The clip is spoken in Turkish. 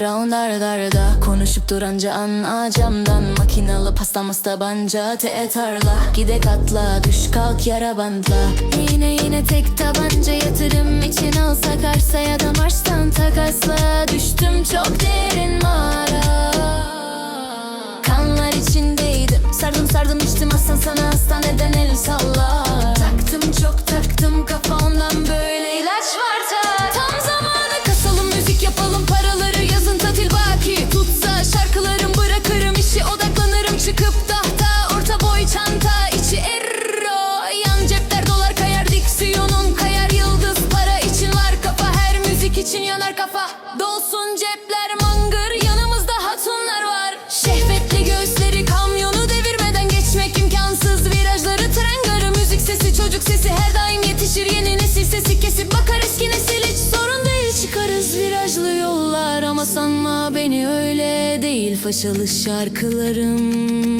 Round ardarda Konuşup duranca an camdan Makinalı pastamız tabanca te tarla Gidek atla düş kalk yara bandla. Yine yine tek tabanca yatırım için alsak arsa ya da marştan takasla. Düştüm çok derin mağara için yanar kafa. Dolsun cepler mangır yanımızda hatunlar var. Şehvetli göğüsleri kamyonu devirmeden geçmek imkansız. Virajları tren garı müzik sesi çocuk sesi. Her daim yetişir Yeni nesil sesi kesip bakar eski nesil hiç sorun değil. Çıkarız virajlı yollar ama sanma beni öyle değil. Faşalı şarkılarım